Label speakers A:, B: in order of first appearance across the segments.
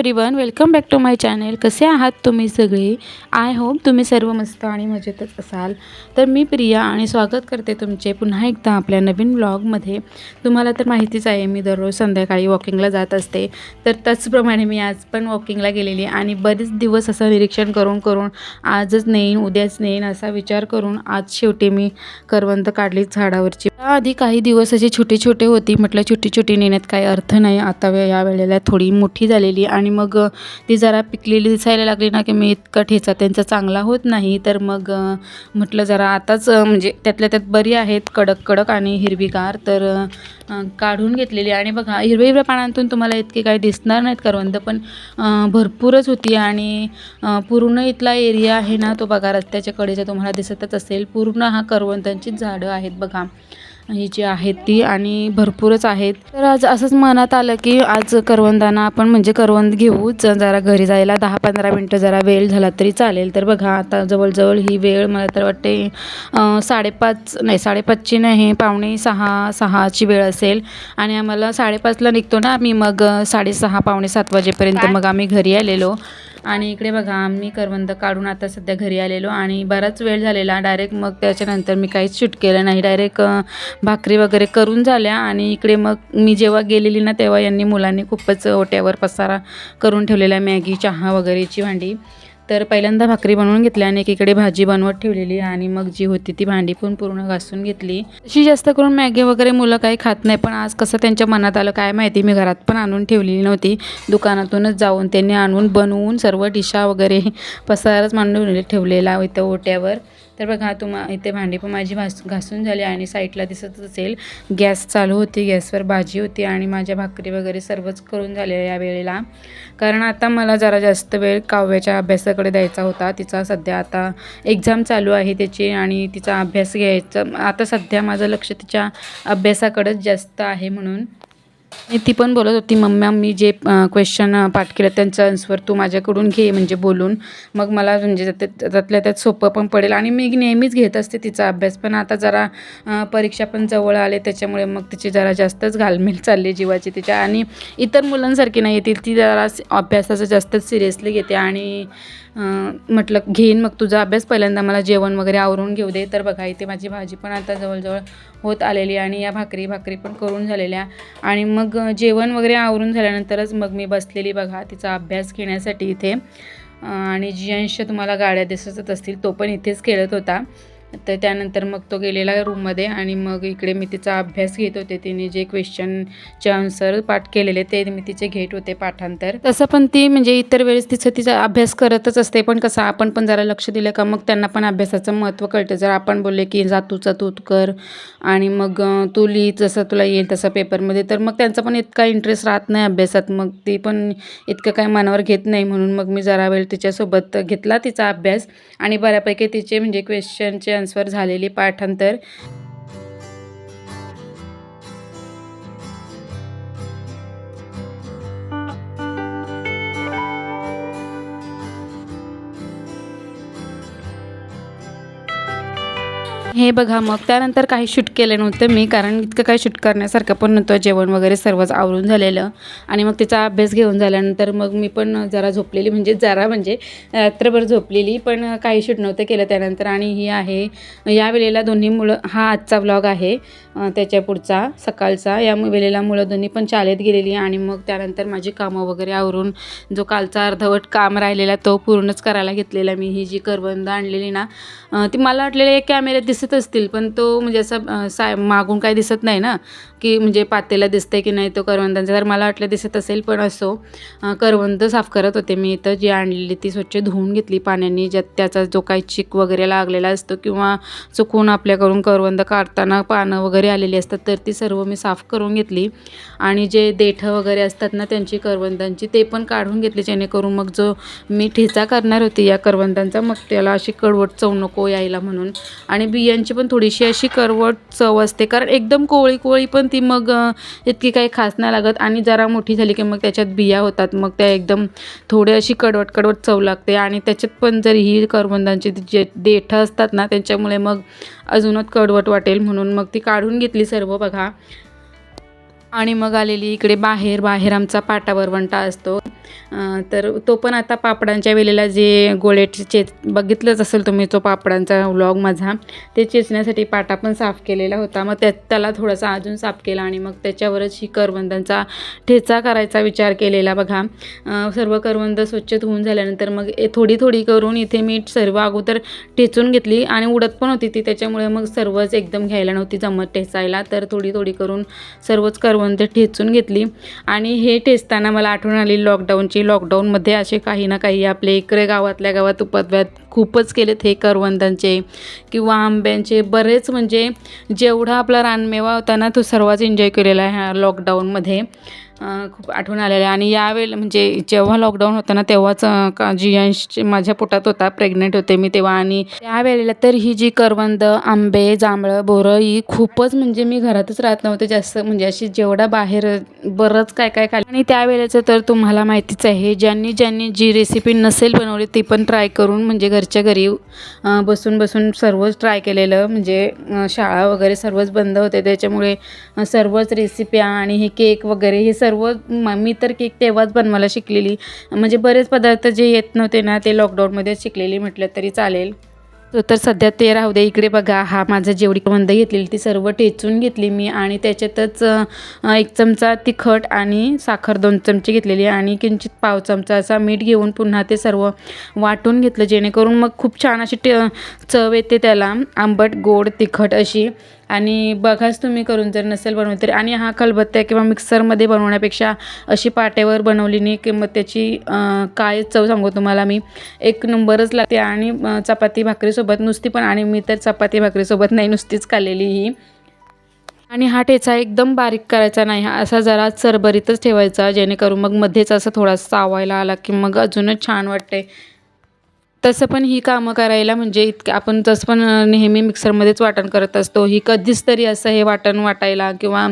A: Everyone welcome back to my channel कसे आहात तुम्ही सगळे? आय होप तुम्ही सर्व मस्त आणि मजेतच असाल. तर मी प्रिया आणि स्वागत करते तुमचे पुन्हा एकदा आपल्या नवीन ब्लॉगमध्ये तुम्हाला तर माहितीच आहे मी दररोज संध्याकाळी वॉकिंगला जात असते. तर त्याचप्रमाणे मी आज पण वॉकिंगला गेलेली आणि बरेच दिवस असं निरीक्षण करून करून आजच नेईन उद्याच नेईन असा विचार करून आज शेवटी मी करवंत काढली झाडावरची. आधी काही दिवस अशी छोटी छोटे होती. म्हटलं छोटी छोटी नेण्यात काही अर्थ नाही. आता या वेळेला थोडी मोठी झालेली आणि मग ती जरा पिकलेली दिसायला लागली ना की मी इतका ठेचा त्यांचा चांगला होत नाही. तर मग म्हटलं जरा आताच म्हणजे त्यातल्या त्यात बरी आहेत कडक कडक आणि हिरवीगार. तर काढून घेतलेली. आणि बघा हिरव्या हिरव्या पानांतून तुम्हाला इतके काही दिसणार नाहीत करवंद पण भरपूरच होती. आणि पूर्ण इथला एरिया आहे ना तो बघा रस्त्याच्या कडेचा तुम्हाला दिसतच असेल. पूर्ण हा करवंदांचीच झाडं आहेत बघा. ही जी आहेत ती आणि भरपूरच आहेत. तर आज असंच मनात आलं की आज करवंदाना आपण म्हणजे करवंद घेऊ. जरा घरी जायला दहा पंधरा मिनटं जरा वेळ झाला तरी चालेल. तर बघा आता जवळजवळ ही वेळ मला तर वाटते साडेपाच नाही साडेपाचची नाही पावणे सहा सहाची वेळ असेल. आणि आम्हाला साडेपाचला निघतो ना आम्ही. मग साडेसहा पावणे सात वाजेपर्यंत मग आम्ही घरी आलेलो. आणि इकडे बघा आम्ही करवंद काढून आता सध्या घरी आलेलो आणि बराच वेळ झालेला. डायरेक्ट मग त्याच्यानंतर मी काहीच शूट केलं नाही. डायरेक्ट भाकरी वगैरे करून झाल्या आणि इकडे मग मी जेव्हा गेलेली ना तेव्हा यांनी मुलांनी खूपच ओट्यावर पसारा करून ठेवलेला मॅगी चहा वगैरेची भांडी. तर पहिल्यांदा भाकरी बनवून घेतल्या आणि एकीकडे भाजी बनवत ठेवलेली आणि मग जी होती ती भांडी पण पूर्ण घासून घेतली. तशी जास्त करून मॅगी वगैरे मुलं काही खात नाही पण आज कसं त्यांच्या मनात आलं काय माहिती मी घरात पण आणून ठेवलेली नव्हती. दुकानातूनच जाऊन त्यांनी आणून बनवून सर्व डिशा वगैरे पसारच मांडून ठेवलेला इथं ओट्यावर. तर बघा तुम्हा इथे भांडी पण माझी भास घासून झाली आणि साईडला दिसतच असेल गॅस चालू होती गॅसवर भाजी होती आणि माझ्या भाकरी वगैरे सर्वच करून झाले या वेळेला. कारण आता मला जरा जास्त वेळ काव्याच्या अभ्यासाकडे द्यायचा होता. तिचा सध्या आता एक्झाम चालू आहे त्याची आणि तिचा अभ्यास घ्यायचा आता सध्या माझं लक्ष तिच्या अभ्यासाकडेच जास्त आहे म्हणून. आणि ती पण बोलत होती मम्मा मी जे क्वेश्चन पाठ केलं त्यांचं आन्सर तू माझ्याकडून घे म्हणजे बोलून. मग मला म्हणजे त्यातल्या त्यात सोपं पण पडेल. आणि मी नेहमीच घेत असते तिचा अभ्यास पण आता जरा परीक्षा पण जवळ आले त्याच्यामुळे मग तिची जरा जास्तच घालमेल चालली जीवाची तिच्या. आणि इतर मुलांसारखी नाही येतील ती जरा अभ्यासाचं जास्तच सिरियसली घेते. आणि म्हटलं घेईन मग तुझा अभ्यास. पहिल्यांदा मला जेवण वगैरे आवरून घेऊ दे. तर बघा इथे माझी भाजी पण आता जवळजवळ होत आलेली आणि या भाकरी भाकरी पण करून झालेल्या. आणि मग मग जेवण वगैरे आवरून झाल्यानंतरच मग मी बसलेली बघा तिचा अभ्यास घेण्यासाठी इथे. आणि जी अंश तुम्हाला गाड्या दिसतच असतील तो पण इथेच खेळत होता. तर त्यानंतर मग तो गेलेला रूममध्ये आणि मग इकडे मी तिचा अभ्यास घेत होते. तिने जे क्वेश्चनचे आन्सर पाठ केलेले ते मी तिचे घेत होते पाठांतर. तसं पण ती म्हणजे इतर वेळेस तिचं तिचा अभ्यास करतच असते. पण कसं आपण पण जरा लक्ष दिलं का मग त्यांना पण अभ्यासाचं महत्त्व कळतं. जर आपण बोलले की जा तूचा तू कर आणि मग तू लिही जसं तुला येईल तसं पेपरमध्ये तर मग त्यांचा पण इतका इंटरेस्ट राहत नाही अभ्यासात. मग ती पण इतकं काय मनावर घेत नाही म्हणून मग मी जरा वेळ तिच्यासोबत घेतला तिचा अभ्यास. आणि बऱ्यापैकी तिचे म्हणजे क्वेश्चनचे ट्रान्सफर झालेली पाठांतर हे बघा मग त्यानंतर काही शूट केलं नव्हतं मी कारण इतकं काही शूट करण्यासारखं पण नव्हतं. जेवण वगैरे सर्वच आवरून झालेलं. आणि मग तिचा अभ्यास घेऊन झाल्यानंतर मग मी पण जरा झोपलेली म्हणजे जरा म्हणजे रात्रभर झोपलेली पण काही शूट नव्हतं केलं त्यानंतर. आणि ही आहे या वेळेला दोन्ही मुलं हा आजचा व्लॉग आहे त्याच्या पुढचा सकाळचा. या वेळेला मुलं दोन्ही पण शाळेत गेलेली आणि मग त्यानंतर माझी कामं वगैरे आवरून जो कालचा अर्धवट काम राहिलेला तो पूर्णच करायला घेतलेला मी. ही जी करवंद आणलेली ना ती मला वाटलेलं एक कॅमेऱ्यात दिसत असतील पण तो म्हणजे असं साय मागून काही दिसत नाही ना? की म्हणजे पातेला दिसतंय की नाही तो करवंदांचा? तर मला वाटलं दिसत असेल पण असो. करवंद साफ करत होते. मी इथं जी आणलेली ती स्वच्छ धुवून घेतली पाण्याने ज्यात त्याचा जो काही चिक वगैरे लागलेला असतो किंवा चुकून आपल्याकडून करवंद काढताना पानं वगैरे आलेली असतात तर ती सर्व मी साफ करून घेतली. आणि जे देठं वगैरे असतात ना त्यांची करवंदांची ते पण काढून घेतली जेणेकरून मग जो मी ठेचा करणार होती या करवंदांचा मग त्याला अशी कडवट चव नको यायला म्हणून. आणि त्यांची पण थोडीशी अशी करवट चव असते. कारण एकदम कोवळी कोवळी पण ती मग इतकी काही खास नाही लागत. आणि जरा मोठी झाली की मग त्याच्यात बिया होतात. मग त्या एकदम थोडी अशी कडवट कडवट चव लागते. आणि त्याच्यात पण जर ही करवंदांची जे देठं असतात ना त्यांच्यामुळे मग अजूनच कडवट वाटेल म्हणून मग ती काढून घेतली सर्व बघा. आणि मग आलेली इकडे बाहेर बाहेर आमचा पाटा वरवंटा असतो. तर तो पण आता पापडांच्या वेळेला जे गोळे चेच बघितलंच असेल तुम्ही तो पापडांचा व्लॉग माझा. ते चेचण्यासाठी पाटा पण साफ केलेला होता. मग त्या त्याला थोडासा अजून साफ केला आणि मग त्याच्यावरच ही करवंदांचा ठेचा करायचा विचार केलेला बघा. सर्व करवंद स्वच्छ धुवून झाल्यानंतर मग ए- थोडी थोडी करून इथे मी सर्व अगोदर ठेचून घेतली आणि उडत पण होती ती. त्याच्यामुळे मग सर्वच एकदम घ्यायला नव्हती जमत ठेचायला. तर थोडी थोडी करून सर्वच करवंद ठेचून घेतली. आणि हे ठेचताना मला आठवण आली लॉकडाऊनची लॉकडाऊनमध्ये असे काही ना काही आपले इकडे गावातल्या गावात उपद्व्यात खूपच केलेत हे करवंदांचे किंवा आंब्यांचे. बरेच म्हणजे जेवढा आपला रानमेवा होता ना तो सर्वच एन्जॉय केलेला आहे ह्या लॉकडाऊनमध्ये खूप आठवण आलेल्या. आणि यावेळेला म्हणजे जेव्हा लॉकडाऊन होतं ना तेव्हाच का जियांश माझ्या पोटात होता प्रेग्नेंट होते मी तेव्हा. आणि त्यावेळेला तर ही जी करवंद आंबे जांभळं बोरं ही खूपच म्हणजे मी घरातच राहत नव्हते जास्त. म्हणजे अशी जेवढा बाहेर बरंच काय काय खाली आणि त्यावेळेचं तर तुम्हाला माहितीच आहे ज्यांनी ज्यांनी जी रेसिपी नसेल बनवली ती पण ट्राय करून म्हणजे घरच्या घरी बसून बसून सर्वच ट्राय केलेलं. म्हणजे शाळा वगैरे सर्वच बंद होते. त्याच्यामुळे सर्वच रेसिप्या आणि हे केक वगैरे हे सर्व म- मी तर केक तेव्हाच बनवायला शिकलेली. म्हणजे बरेच पदार्थ जे येत नव्हते ना ते लॉकडाऊनमध्येच शिकलेली म्हटलं तरी चालेल. तो तर सध्या ते राहू दे इकडे बघा हा माझा जेवढी बंद घेतलेली ती सर्व ठेचून घेतली मी आणि त्याच्यातच एक चमचा तिखट आणि साखर दोन चमचे घेतलेली आणि किंचित पाव चमचा असा मीठ घेऊन पुन्हा ते सर्व वाटून घेतलं जेणेकरून मग खूप छान अशी टे चव येते त्याला. आंबट गोड तिखट अशी. आणि बघाच तुम्ही करून जर नसेल बनवली तरी. आणि हा खलबत्त्या किंवा मिक्सरमध्ये बनवण्यापेक्षा अशी पाट्यावर बनवली नाही की मग त्याची काय चव सांगू तुम्हाला मी. एक नंबरच लागते आणि चपाती भाकरीसोबत नुसती पण आणि मी तर चपाती भाकरीसोबत नाही नुसतीच खाल्लेली ही. आणि हा ठेचा एकदम बारीक करायचा नाही हा असा जरा चरबरीतच ठेवायचा जेणेकरून मग मध्येच असं थोडासा चावायला आला की मग अजूनच छान वाटते तसं पण ही कामं करायला म्हणजे इतकं आपण तसं पण नेहमी मिक्सरमध्येच वाटण करत असतो. ही कधीच तरी असं हे वाटण वाटायला किंवा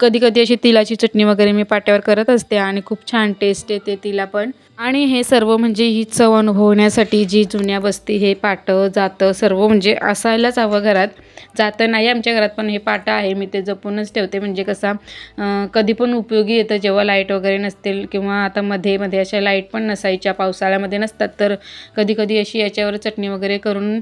A: कधी कधी अशी तिलाची चटणी वगैरे मी पाट्यावर करत असते आणि खूप छान टेस्ट येते तिला पण. आणि हे सर्व म्हणजे ही चव अनुभवण्यासाठी जी जुन्या वस्ती हे पाटं जातं सर्व म्हणजे असायलाच हवं घरात. जातं नाही आमच्या घरात पण हे पाटं आहे मी ते जपूनच ठेवते. म्हणजे कसा कधी पण उपयोगी येतं जेव्हा लाइट वगैरे नसतील किंवा आता मध्ये मध्ये अशा लाइट पण नसायच्या पावसाळ्यामध्ये नसतात तर कधी कधी अशी याच्यावर चटणी वगैरे करून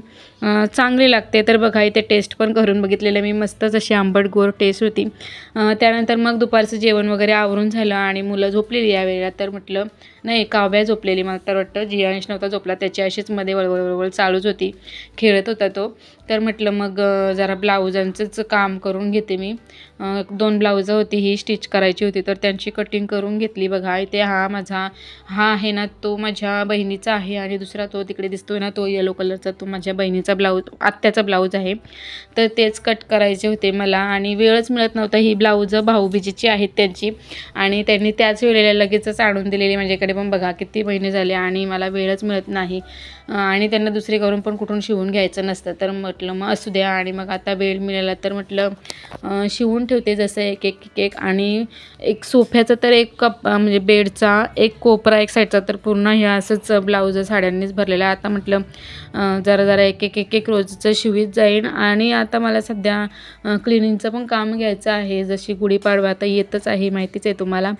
A: चांगली लागते. तर बघा इथे टेस्ट पण करून बघितलेलं मी मस्तच अशी आंबट गोड टेस्ट होती. त्यानंतर मग दुपारचं जेवण वगैरे आवरून झालं आणि मुलं झोपलेली या वेळेला. तर म्हटलं नाही काव्या झोपलेली. मला तर वाटतं जियानिश नव्हता झोपला. त्याची अशीच मध्ये वळवळ वळवळ चालूच होती. खेळत होता तो. तर म्हटलं मग जरा ब्लाऊजांचंच काम करून घेते मी. दोन ब्लाऊजं होती ही स्टिच करायची होती. तर त्यांची कटिंग करून घेतली. बघा इथे हा माझा हा आहे ना तो माझ्या बहिणीचा आहे आणि दुसरा तो तिकडे दिसतोय ना तो येलो कलरचा तो माझ्या बहिणीचा ब्लाऊज आत्याचा ब्लाऊज आहे. तर तेच कट करायचे होते मला आणि वेळच मिळत नव्हता. ही ब्लाऊजं भाऊबीजीची आहेत त्यांची आणि त्यांनी त्याच वेळेला लगेचच आणून दिलेली. माझ्याकडे पण बघा किती महिने झाले आणि मला वेळच मिळत नाही. आणि त्यांना दुसरीकडून पण कुठून शिवून घ्यायचं नसतं. तर म्हटलं मग असू द्या. आणि मग आता वेळ मिळाला तर म्हटलं शिवून ठेवते जसं एक एक एक एक. आणि एक सोफ्याचा तर एक कप म्हणजे बेडचा एक कोपरा एक साईडचा तर पूर्ण हे असंच ब्लाऊज साड्यांनीच भरलेला आहे. आता म्हटलं जरा जरा एक एक एक एक रोजचं शिवीत जाईन. आणि आता मला सध्या क्लिनिंगचं पण काम घ्यायचं आहे. जशी गुढीपाडवा आता येतच आहे माहितीच आहे तुम्हाला.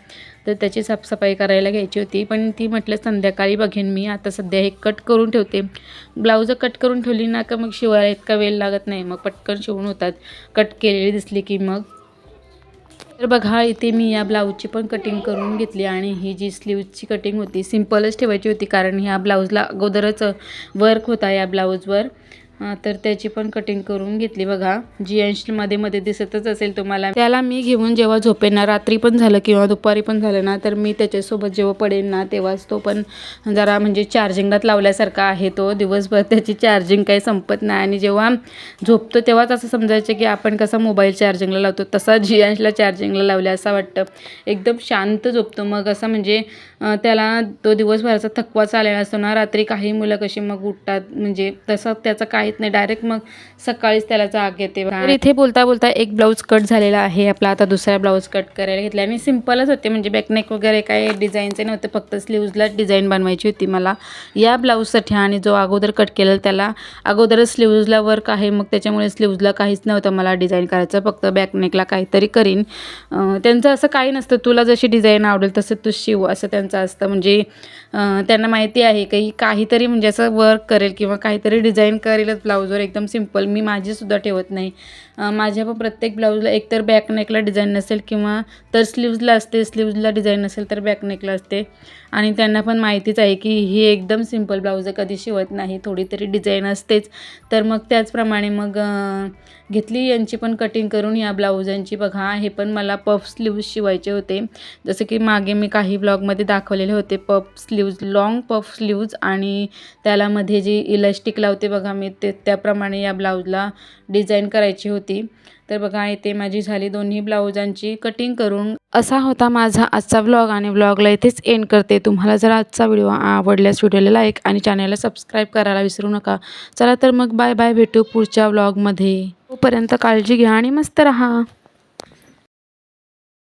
A: तर त्याची साफसफाई करायला घ्यायची होती. पण ती म्हटलं संध्याकाळी बघेन मी. आता सध्या हे कट करून ठेवते. ब्लाऊज कट करून ठेवली ना का मग शिवायला इतका वेळ लागत नाही. मग पटकन शिवून होतात. कट केलेली दिसली की मग. तर बघा इथे मी या ब्लाऊजची पण कटिंग करून घेतली आणि ही जी स्लीवची कटिंग होती सिम्पलच ठेवायची होती. कारण ह्या ब्लाऊजला अगोदरच वर्क होता या ब्लाऊजवर तर त्याची पण कटिंग करून घेतली बघा. जी अंशमध्ये मध्ये दिसतच असेल तुम्हाला. त्याला मी घेऊन जेव्हा झोपेन ना रात्री पण झालं किंवा दुपारी पण झालं ना तर मी त्याच्यासोबत जेव्हा पडेन ना तेव्हाच तो पण जरा म्हणजे चार्जिंगात लावल्यासारखा आहे तो. दिवसभर त्याची चार्जिंग काही संपत नाही. आणि जेव्हा झोपतो तेव्हाच असं समजायचं की आपण कसा मोबाईल चार्जिंगला लावतो. तसा जियांशला चार्जिंगला लावल्या असं वाटतं. एकदम शांत झोपतो मग असं म्हणजे त्याला तो दिवसभराचा थकवा चाललेला असतो ना रात्री काही मुलं कशी मग उठतात म्हणजे तसं त्याचा काही येत नाही. डायरेक्ट मग सकाळीच त्याला जाग येते. तर इथे बोलता बोलता एक ब्लाऊज कट झालेला आहे. आपला आता दुसरा ब्लाऊज कट करायला घेतला मी सिम्पलच होते. म्हणजे बॅकनेक वगैरे काही डिझाईनचे नव्हते. फक्त स्लीव्जलाच डिझाईन बनवायची होती मला. या ब्लाऊजसाठी आणि जो अगोदर कट केलेला त्याला अगोदरच स्लीव्जला वर्क आहे. मग त्याच्यामुळे स्लीव्जला काहीच नव्हतं मला डिझाईन करायचं. फक्त बॅकनेकला काहीतरी करीन. त्यांचं असं काही नसतं. तुला जशी डिझाईन आवडेल तसं तू शिव. असं त्यांचं असतं. म्हणजे त्यांना माहिती आहे की काहीतरी म्हणजे असं वर्क करेल किंवा काहीतरी डिझाईन करेलच ब्लाऊजवर एकदम सिंपल मी माझीसुद्धा ठेवत नाही. माझ्या पण प्रत्येक ब्लाऊजला एकतर बॅक नेकला डिझाईन नसेल किंवा तर स्लीव्जला असते स्लीव्जला डिझाईन नसेल तर बॅक नेकला असते. आणि त्यांना पण माहितीच आहे की ही एकदम सिंपल ब्लाऊज कधी शिवत नाही थोडी तरी डिझाईन असतेच. तर मग त्याचप्रमाणे मग घेतली यांची पण कटिंग करून या ब्लाऊजांची. बघा हे पण मला पफ स्लीव्ज शिवायचे होते. जसं की मागे मी काही ब्लॉगमध्ये दाखवलेले होते. Puff sleeves long puff sleeves आणि त्याला मध्ये जी इलास्टिक लावते बघा मी ते त्याप्रमाणे या ब्लाऊजला डिझाईन करायची होती. तर बघा इथे माझी झाली दोन्ही ब्लाऊजांची कटिंग करून. असा होता माझा आजचा ब्लॉग आणि ब्लॉगला इथेच एंड करते. तुम्हाला जर आजचा व्हिडिओ आवडल्यास व्हिडिओला लाईक आणि चॅनलला सबस्क्राईब करायला विसरू नका. चला तर मग बाय बाय भेटू पुढच्या ब्लॉगमध्ये तोपर्यंत काळजी घ्या आणि मस्त राहा.